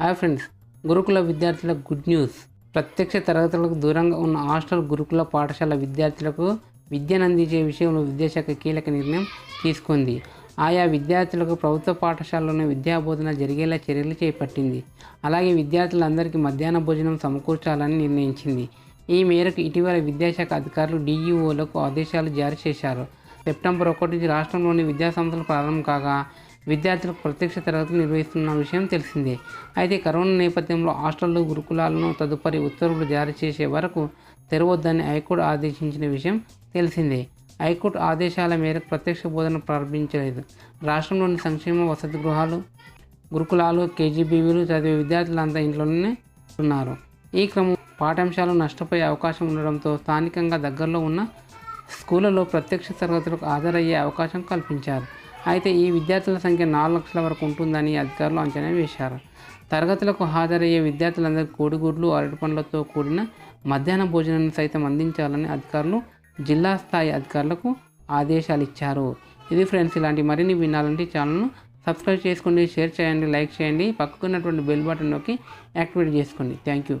Hi friends గురుకుల విద్యార్థుల good news. ప్రత్యక్ష తరగతులకు దూరంగా ఉన్న హాస్టల్ గురుకుల పాఠశాల విద్యార్థులకు విద్యను అందించే విషయంలో విద్యాశాఖ కీలక నిర్ణయం తీసుకుంది. ఆయా విద్యార్థులకు ప్రభుత్వ పాఠశాలలోనే విద్యాబోధన జరిగేలా చర్యలు చేపట్టింది. అలాగే విద్యార్థులందరికీ మధ్యాహ్న భోజనం సమకూర్చాలని నిర్ణయించింది. ఈ మేరకు ఇటీవల విద్యాశాఖ అధికారులు డీఈఓలకు ఆదేశాలు జారీ చేశారు. సెప్టెంబర్ ఒకటి నుంచి రాష్ట్రంలోని విద్యాసంస్థలు ప్రారంభం కాగా విద్యార్థులకు ప్రత్యక్ష తరగతులు నిర్వహిస్తున్న విషయం తెలిసిందే. అయితే కరోనా నేపథ్యంలో హాస్టళ్ళు గురుకులాలను తదుపరి ఉత్తర్వులు జారీ చేసే వరకు తెరవద్దని హైకోర్టు ఆదేశించిన విషయం తెలిసిందే. హైకోర్టు ఆదేశాల మేరకు ప్రత్యక్ష బోధన ప్రారంభించలేదు. రాష్ట్రంలోని సంక్షేమ వసతి గృహాలు గురుకులాలు కేజీబీవీలు చదివే విద్యార్థులంతా ఇంట్లోనే ఉన్నారు. ఈ క్రమం పాఠ్యాంశాలు నష్టపోయే అవకాశం ఉండడంతో స్థానికంగా దగ్గరలో ఉన్న స్కూళ్ళలో ప్రత్యక్ష తరగతులకు హాజరయ్యే అవకాశం కల్పించారు. అయితే ఈ విద్యార్థుల సంఖ్య నాలుగు లక్షల వరకు ఉంటుందని అధికారులు అంచనా వేశారు. తరగతులకు హాజరయ్యే విద్యార్థులందరికీ కోడిగుడ్లు అరటిపండ్లతో కూడిన మధ్యాహ్న భోజనాన్ని సైతం అందించాలని అధికారులు జిల్లా స్థాయి అధికారులకు ఆదేశాలు ఇచ్చారు. ఇది ఫ్రెండ్స్ ఇలాంటి మరిన్ని వినాలంటే ఛానల్ను సబ్స్క్రైబ్ చేసుకోండి షేర్ చేయండి లైక్ చేయండి. పక్కకున్నటువంటి బెల్ బటన్ నొక్కి యాక్టివేట్ చేసుకోండి. Thank you.